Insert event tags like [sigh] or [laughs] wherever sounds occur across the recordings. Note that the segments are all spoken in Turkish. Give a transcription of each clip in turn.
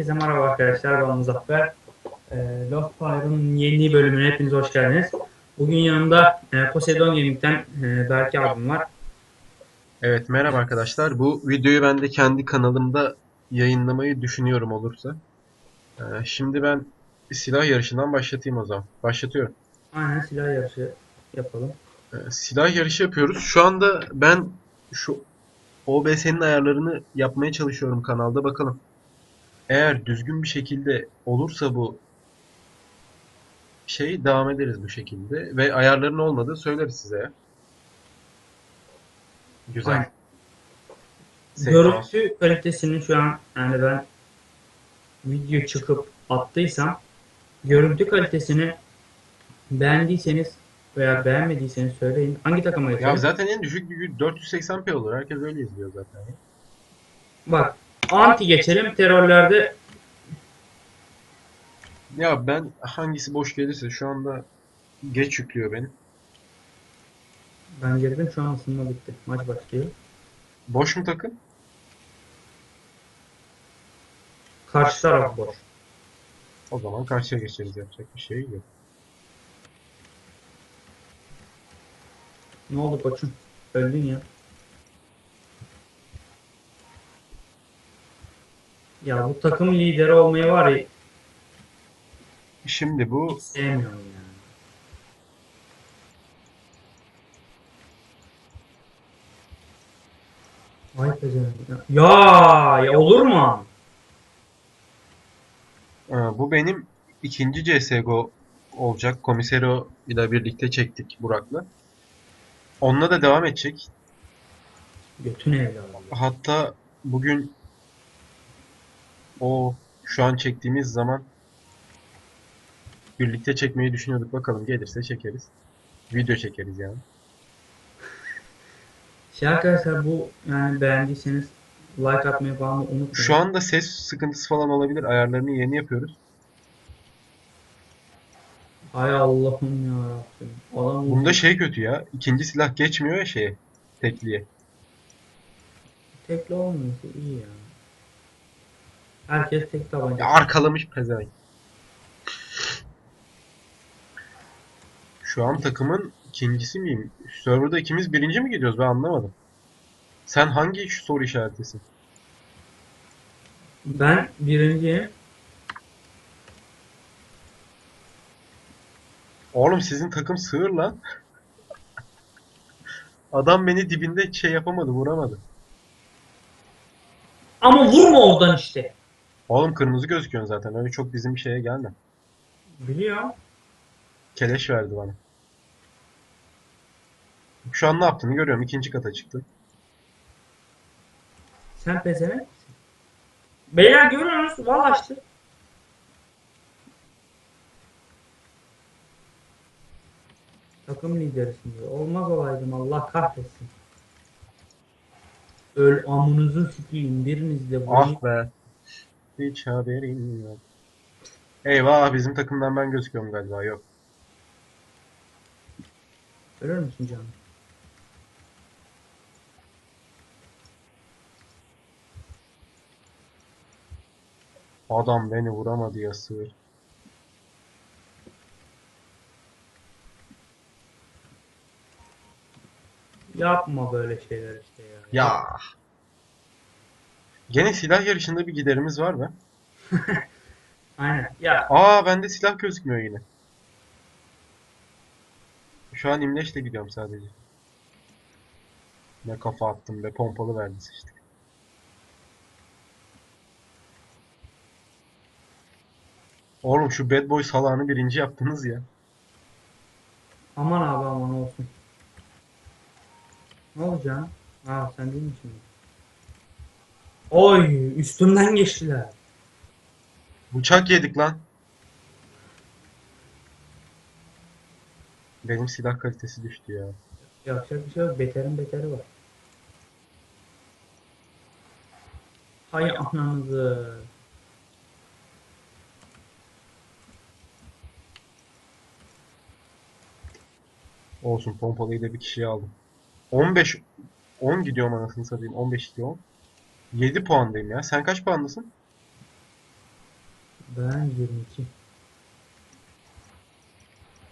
Herkese merhaba arkadaşlar ben Muzaffer. Ee, Lost Fire'ın yeni bölümüne hepiniz hoş geldiniz. Bugün yanımda e, Poseidon Gaming'den e, Berke abim var. Evet merhaba arkadaşlar. Bu videoyu ben de kendi kanalımda yayınlamayı düşünüyorum olursa. Ee, şimdi ben silah yarışından başlatayım o zaman. Başlatıyorum. Aynen silah yarışı yapalım. Ee, silah yarışı yapıyoruz. Şu anda ben şu OBS'nin ayarlarını yapmaya çalışıyorum kanalda bakalım. Eğer düzgün bir şekilde olursa bu şey devam ederiz bu şekilde ve ayarların olmadığı söyleriz size ya. Güzel. Sekans. Görüntü kalitesini şu an yani ben video çıkıp attıysam görüntü kalitesini beğendiyseniz veya beğenmediyseniz söyleyin. Hangi takıma Ya yapalım? zaten en düşük bir 480p olur. Herkes öyle izliyor zaten. ya. Bak anti geçelim terörlerde Ya ben hangisi boş gelirse şu anda geç yüklüyor beni. ben girdim şu an ısınma bitti. Maç başlıyor. Boş mu takım? Karşı taraf boş. O zaman karşıya geçeriz. Yapacak bir şey yok. Ne oldu koçum? Öldün ya. Ya bu takım lideri olmayı var ya Şimdi bu hiç sevmiyorum ya. Vay pezevenk ya. Ya, ya olur mu? e, bu benim ikinci CSGO olacak. Komisero ile birlikte çektik Burak'la. Onunla da devam edecek. Götün evladı. Hatta bugün o şu an çektiğimiz zaman birlikte çekmeyi düşünüyorduk. Bakalım gelirse çekeriz. Video çekeriz yani. Şey arkadaşlar bu yani beğendiyseniz like atmayı falan unutmayın. Şu anda ses sıkıntısı falan olabilir. Ayarlarını yeni yapıyoruz. Hay Allah'ım ya Rabbim. Adam Bunda şey kötü ya. İkinci silah geçmiyor ya şeye. Tekliye. tekli olmuyorsa iyi ya. Herkes tek tabanca. Ya arkalamış pezevenk. Şu an takımın ikincisi miyim? Serverda ikimiz birinci mi gidiyoruz? Ben anlamadım. Sen hangi soru işaretisin? Ben birinciyim. Oğlum sizin takım sığır lan. Adam beni dibinde şey yapamadı, vuramadı. Ama vurma oradan işte. Oğlum kırmızı gözüküyorsun zaten. Öyle çok bizim şeye gelme. Biliyor. Keleş verdi bana. Şu an ne yaptığını görüyorum. İkinci kata çıktı. Sen pezevenk misin? Beyler görüyor musun? Valla açtı. Takım liderisin diyor. Olmaz olaydım Allah kahretsin. Öl amınızı sikeyim biriniz de vurayım. Ah be. Hiç haberim yok. Eyvah bizim takımdan ben gözüküyorum galiba. Yok. Ölür müsün canım? Adam beni vuramadı ya sığır. Yapma böyle şeyler işte ya. Ya. Gene silah yarışında bir giderimiz var mı? [laughs] Aynen. Ya Aa bende silah gözükmüyor yine. Şu an imleçle gidiyorum sadece. Ne kafa attım be pompalı verdi işte. Oğlum şu Bad Boy salağını birinci yaptınız ya. aman abi aman olsun. Ne olacak? Ha sen değil misin? Oy üstümden geçtiler. Bıçak yedik lan. Benim silah kalitesi düştü ya. Yapacak bir şey yok. Beterin beteri var. Hay ananızı. Olsun pompalıyı da bir kişiye aldım. 15 10 gidiyorum anasını satayım. 15 gidiyorum. 7 puandayım ya. Sen kaç puandasın? Ben 22.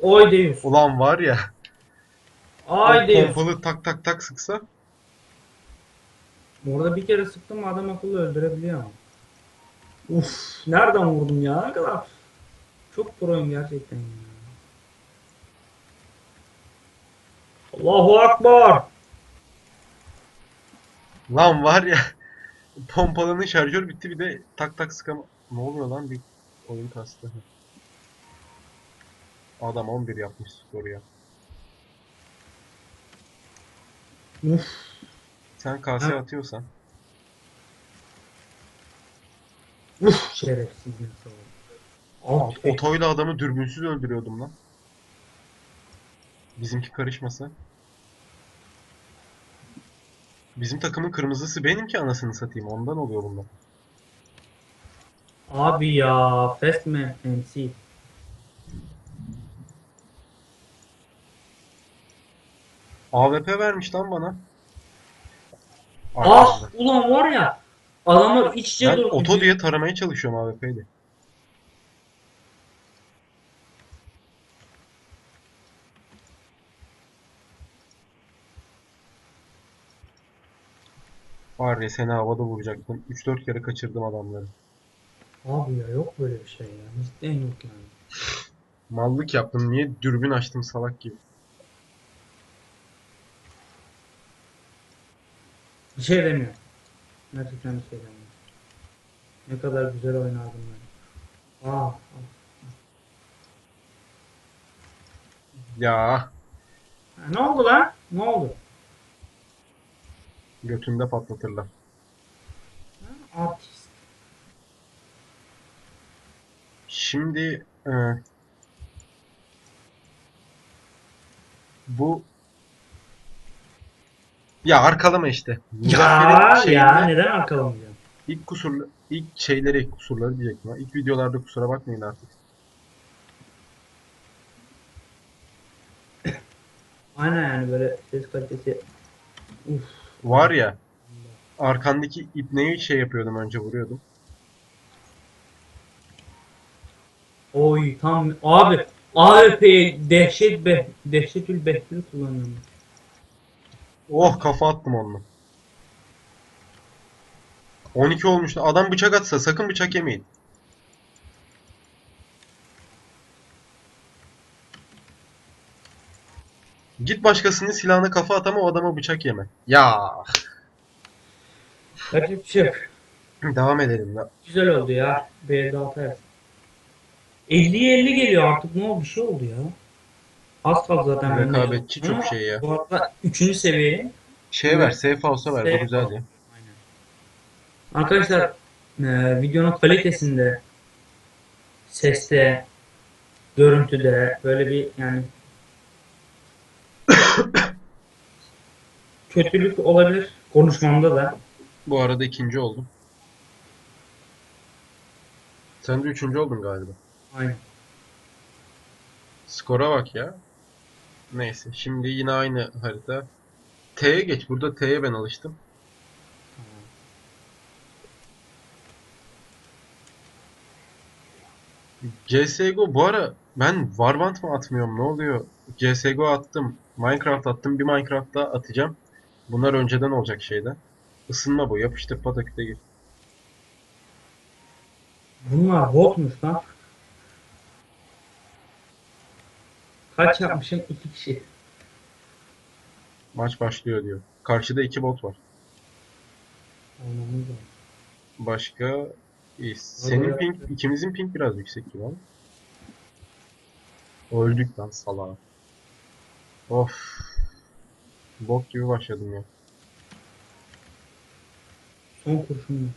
Oy Deus. Ulan var ya. Ay Deus. pompalı tak tak tak sıksa. Orada bir kere sıktım adam akıllı öldürebiliyor ama. Uf, nereden vurdum ya? Ne kadar çok proyum gerçekten ya. Allahu Akbar. Lan var ya. Pompalının şarjör bitti bir de tak tak sıkama. Ne oluyor lan bir oyun kastı. Adam 11 yapmış skoru ya. Uf. Sen KS Ha. atıyorsan. Uf şerefsiz insan. Tek- Otoyla adamı dürbünsüz öldürüyordum lan. Bizimki karışmasa. Bizim takımın kırmızısı benim ki anasını satayım. Ondan oluyor bunlar. Abi ya Fastman MC. AWP vermiş lan bana. Ah ulan var ya adamlar iç içe Ben durmuş. oto diye taramaya çalışıyorum AWP'yle. Var ya seni havada vuracaktım. 3-4 kere kaçırdım adamları. Abi ya yok böyle bir şey ya. Cidden yok yani. Mallık yaptım. Niye dürbün açtım salak gibi. Bir şey demiyor. Gerçekten bir şey demiyor. Ne kadar güzel oynardım ben. Ah, ah. Ya Ha, ne oldu lan? Ne oldu? Götünde patlatırlar. Ha, Artist. Şimdi e, bu ya arkalama işte. Muzaffer'in Ya şeyinde ya neden arkalamayacağım? ilk kusurlu ilk şeyleri kusurları diyecektim ha. İlk videolarda kusura bakmayın artık. Aynen yani böyle ses kalitesi. Uf. Var ya arkandaki ipneyi şey yapıyordum önce vuruyordum. Oy tam abi AWP'ye dehşet be dehşetül behlül kullanıyorum. Oh kafa attım onunla. 12 olmuştu. Adam bıçak atsa sakın bıçak yemeyin. Git başkasının silahına kafa at ama o adama bıçak yeme. Ya Yapacak bir şey devam edelim ya. Güzel oldu ya. B6 evet. 50'ye 50 geliyor artık. Ne oldu? Bir şey oldu ya. Az kaldı zaten. Rekabetçi çok şey ya. Bu arada 3. seviye. Şey ver, safe house'a ver. Bu Safe güzel house. ya. Aynen. Arkadaşlar e, videonun kalitesinde seste görüntüde böyle bir yani [coughs] kötülük olabilir konuşmamda da. Bu arada ikinci oldum. Sen de üçüncü oldun galiba. Aynen. Skora bak ya. Neyse. Şimdi yine aynı harita. T'ye geç. Burada T'ye ben alıştım. CSGO bu ara ben Warband mı atmıyorum ne oluyor? CSGO attım. Minecraft attım. Bir Minecraft daha atacağım. Bunlar önceden olacak şeyden. Isınma bu. Yapıştır pataküte gir. Bunlar botmuş lan. Kaç yapmışım? İki kişi. Maç başlıyor diyor. Karşıda iki bot var. Anlamı da. Başka iyi. Senin ping, ikimizin ping biraz yüksek gibi ama. Öldük lan salağa. Of. Bok gibi başladım ya. Son kurşun?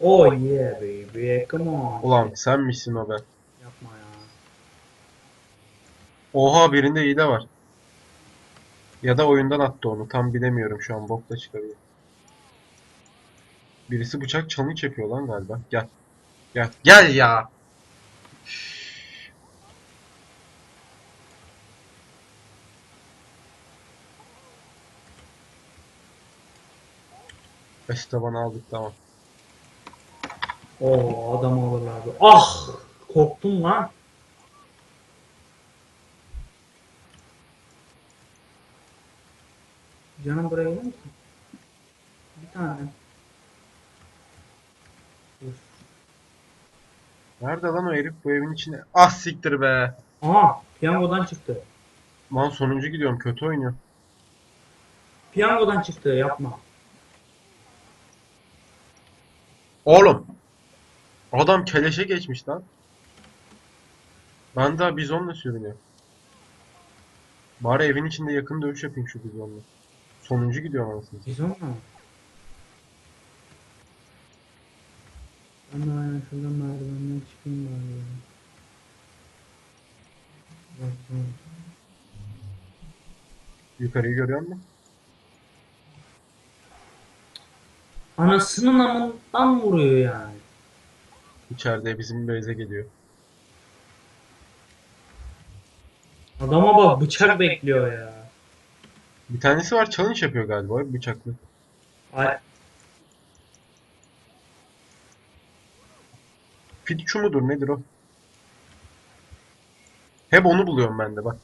Oh yeah baby, come on. Ulan sen misin o be? Yapma ya. Oha birinde hile var. Ya da oyundan attı onu. Tam bilemiyorum şu an. Bokla çıkabilir. Birisi bıçak challenge yapıyor lan galiba. Gel. Gel. Gel ya. Beş tabanı aldık tamam. Oo adam alırlardı. Ah! Korktum lan. Canım buraya gelir misin? Bir tane. Dur. Nerede lan o herif bu evin içinde? Ah siktir be. Aha! Piyangodan çıktı. Lan sonuncu gidiyorum kötü oynuyor. Piyangodan çıktı yapma. Oğlum. Adam keleşe geçmiş lan. Ben daha bizonla sürünüyorum. Bari evin içinde yakın dövüş yapayım şu bizonla. Sonuncu gidiyorum anasını. Bizon mu? Ben de aynen şuradan merdivenden çıkayım bari. Yukarıyı görüyor musun? Anasının amından vuruyor yani. İçeride bizim base'e geliyor. Adama bak bıçak bekliyor ya. Bir tanesi var challenge yapıyor galiba bıçaklı. Ay, Fitchu mudur nedir o? Hep onu buluyorum ben de bak.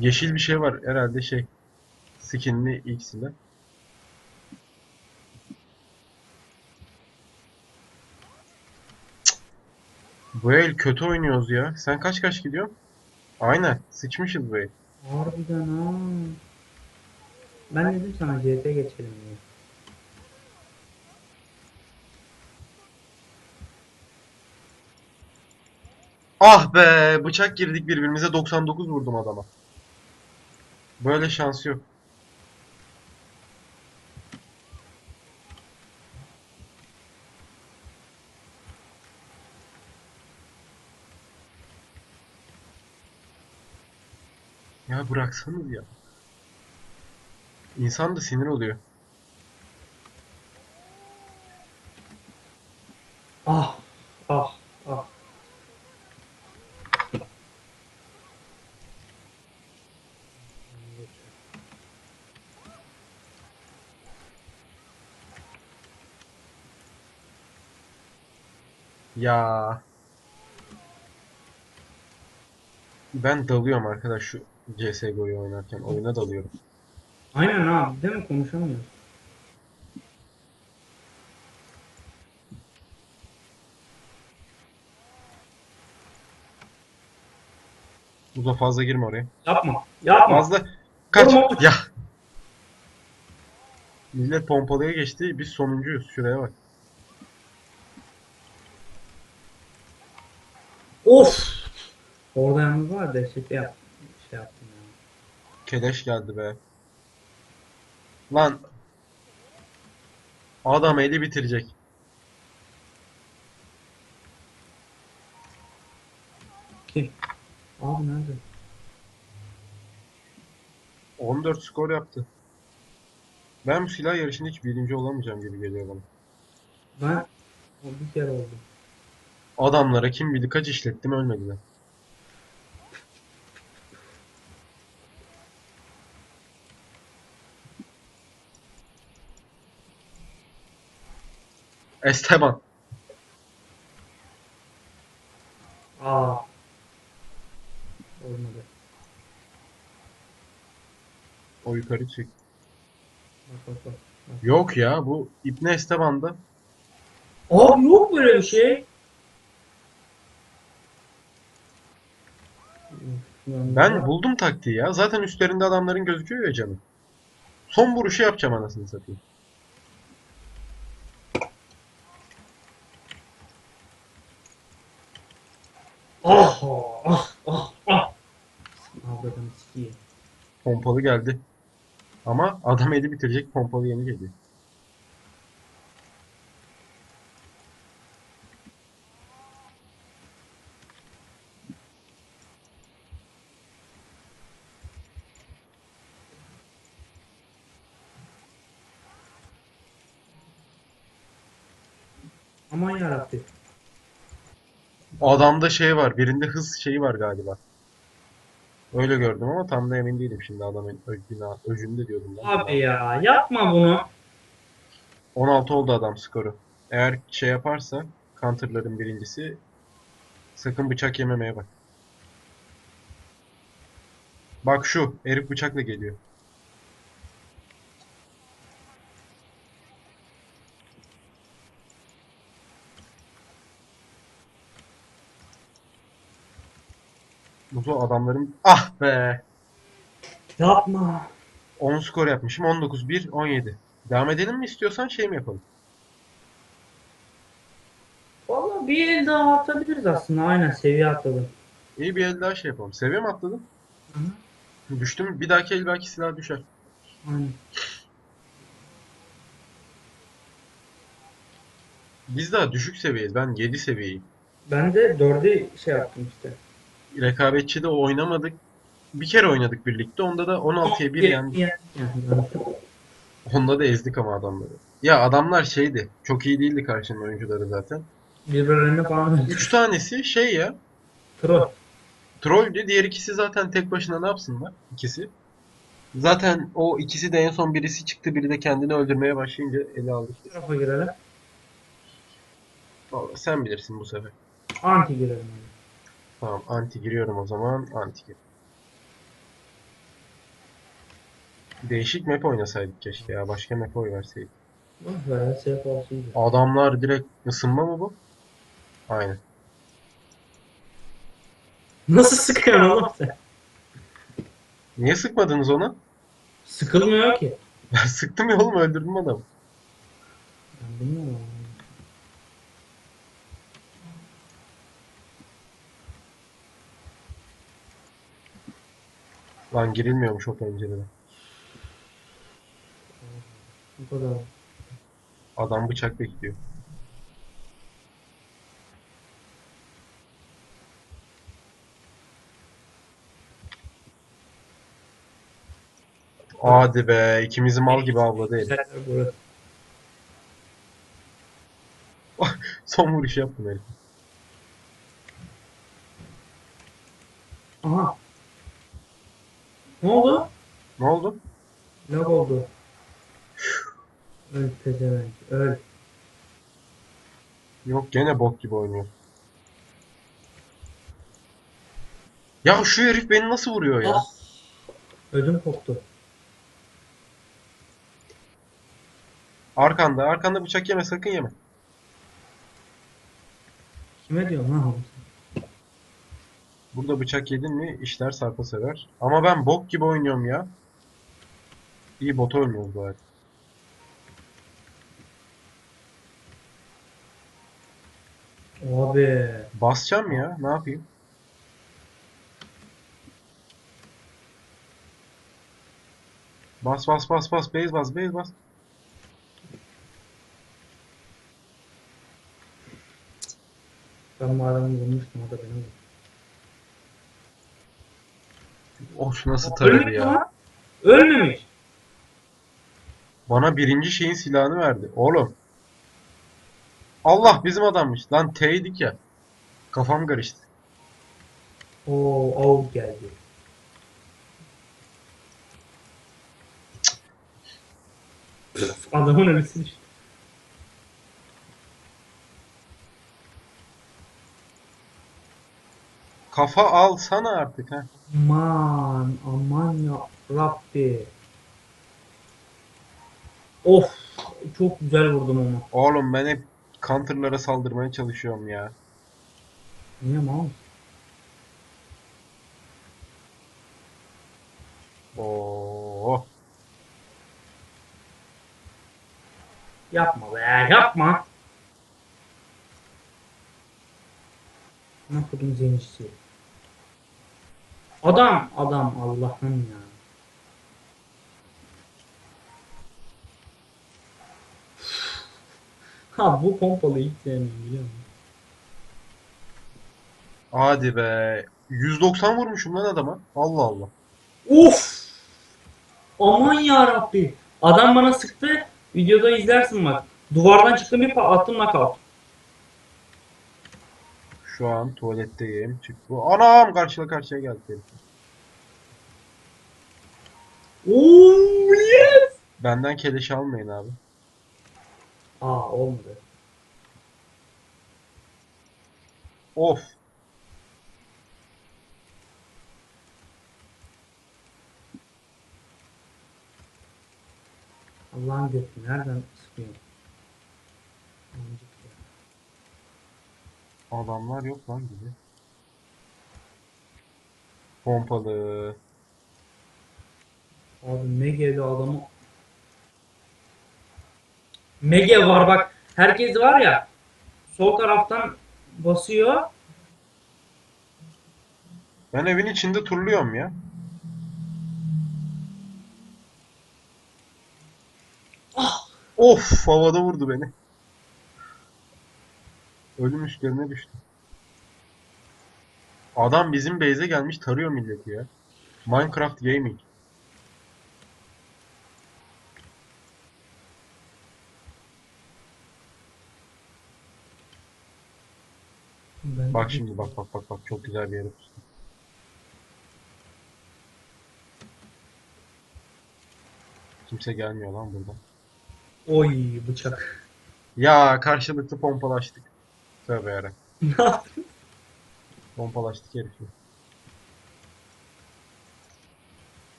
Yeşil bir şey var herhalde şey. Skinli ikisinde. Bu el kötü oynuyoruz ya. Sen kaç kaç gidiyorsun? Aynen. Sıçmışız bu el. harbiden ha. Ben dedim sana CT geçelim diye. Ah be! Bıçak girdik birbirimize 99 vurdum adama. Böyle şans yok. Ya bıraksanız ya. İnsan da sinir oluyor. Ah, ah, ah. Ya. Ben dalıyorum arkadaş şu CSGO'yu oynarken. Oyuna dalıyorum. Aynen abi değil mi konuşamıyoruz. Uza fazla girme oraya. Yapma, yapma. Fazla kaç. Vurma. Ya. Millet pompalıya geçti. Biz sonuncuyuz. Şuraya bak. Of! Orada yalnız var dehşetli yap. Şey yaptım ya. Keleş geldi be. Lan. Adam eli bitirecek. Kim? Abi nerede? 14 skor yaptı. Ben bu silah yarışında hiç birinci olamayacağım gibi geliyor bana. Ben bir kere oldu. Adamlara kim bilir kaç işlettim ölmediler. Esteban. Aa. Olmadı. O yukarı çık. Bak bak bak. Yok ya bu İbne Esteban'da. Abi yok böyle bir şey. Ben buldum taktiği ya. Zaten üstlerinde adamların gözüküyor ya canım. Son vuruşu yapacağım anasını satayım. Ah ah ah ah. Avradını sikeyim. Pompalı geldi. Ama adam eli bitirecek pompalı yeni geliyor. Aman yarabbim. Adamda şey var. Birinde hız şeyi var galiba. Öyle gördüm ama tam da emin değilim şimdi adamın özünde, özünde diyordum ben. Abi ya yapma bunu. 16 oldu adam skoru. Eğer şey yaparsa Counter'ların birincisi. Sakın bıçak yememeye bak. Bak şu. Herif bıçakla geliyor. Bu adamların... Ah be! Yapma. 10 skor yapmışım. 19, 1, 17. Devam edelim mi istiyorsan şey mi yapalım? Valla bir el daha atabiliriz aslında. Aynen seviye atladım. İyi bir el daha şey yapalım. Seviye mi atladın? Hı hı. Düştüm. Bir dahaki el belki silah düşer. Aynen. Biz daha düşük seviyeyiz. Ben 7 seviyeyim. Ben de 4'e şey yaptım işte. Rekabetçide oynamadık. Bir kere oynadık birlikte. Onda da 16'ya 1 yendik. Onda da ezdik ama adamları. Ya adamlar şeydi. Çok iyi değildi karşının oyuncuları zaten. Birbirlerine falan 3 tanesi şey ya. Troll. Trolldü. Diğer ikisi zaten tek başına ne yapsınlar? İkisi. Zaten o ikisi de en son birisi çıktı. Biri de kendini öldürmeye başlayınca ele aldı. Bu tarafa girelim. Vallahi sen bilirsin bu sefer. Anti girelim. Tamam anti giriyorum o zaman. Anti gir. Değişik map oynasaydık keşke ya. Başka map oy verseydik. Bak bayağı safe olsaydı. Adamlar direkt ısınma mı bu? Aynen. Nasıl sıkıyorsun oğlum sen? Niye sıkmadınız ona? Sıkılmıyor ki. Ben [laughs] sıktım ya oğlum öldürdüm adamı. Ben bilmiyorum. Lan girilmiyormuş o pencereden. Bu kadar. Adam bıçak bekliyor. Hadi be ikimizi mal gibi. Güzel burası. [laughs] Son vuruş yaptım herif. Aha. Ne oldu? Ne oldu? Lag oldu. Öl pezevenk. Öl. Yok gene bok gibi oynuyor. Ya şu herif beni nasıl vuruyor ya? Ödüm koptu. Arkanda, arkanda bıçak yeme sakın yeme. Kime diyorsun lan oğlum? Burada bıçak yedin mi işler sarpa sever. Ama ben bok gibi oynuyorum ya. İyi bot oynuyoruz bari. Abi. Basacağım ya ne yapayım? Bas bas bas bas base bas base bas. Ben bu adamı vurmuştum o da beni vurdu. Oh şu nasıl taradı Ölmemiş ya. lan. Ölmemiş. Bana birinci şeyin silahını verdi. Oğlum. Allah bizim adammış. Lan T'ydik ya. Kafam karıştı. Oo, av geldi. Adamın ölüsü düştü. Kafa alsana artık ha. Aman, aman ya Rabbi. Of, çok güzel vurdum onu. Oğlum ben hep counter'lara saldırmaya çalışıyorum ya. Niye mal? Oo. Yapma be, yapma. Ne yapayım zencisi? Adam, adam Allah'ım ya. Ha bu pompalı hiç sevmiyorum biliyor musun? Hadi be. 190 vurmuşum lan adama. Allah Allah. Uf! Aman ya Rabbi. Adam bana sıktı. Videoda izlersin bak. Duvardan çıktım bir pa- attım knockout. Şu an tuvaletteyim. Çık bu. Anam karşıya karşıya geldi. Oo yes! Benden keleş almayın abi. Aa olmadı. Of. Allah'ın götü nereden sıkıyor? Adamlar yok lan gibi. Pompalı. Abi Mege'li adamı Mege var bak. Herkes var ya sol taraftan basıyor. Ben evin içinde turluyorum ya. Of havada vurdu beni. Ölüm üstlerine düştü. Adam bizim base'e gelmiş tarıyor milleti ya. Minecraft Gaming. Ben- Bak şimdi bak bak bak bak çok güzel bir yere pustum. Kimse gelmiyor lan buradan. Oy bıçak. Ya karşılıklı pompalaştık. Tövbe [laughs] yaptın? Pompalaştık herifi.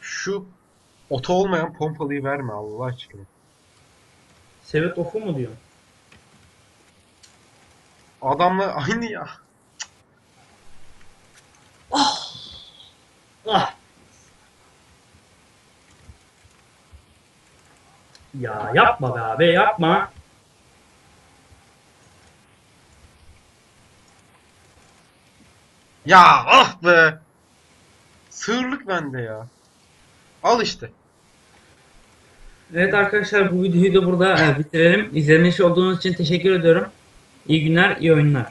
Şu oto olmayan pompalıyı verme Allah aşkına. Sevet ofu mu diyor? Adamla aynı ya. Ah. Ya yapma be abi yapma. Ya ah be. Sığırlık bende ya. Al işte. Evet arkadaşlar bu videoyu da burada bitirelim. İzlemiş olduğunuz için teşekkür ediyorum. İyi günler, iyi oyunlar.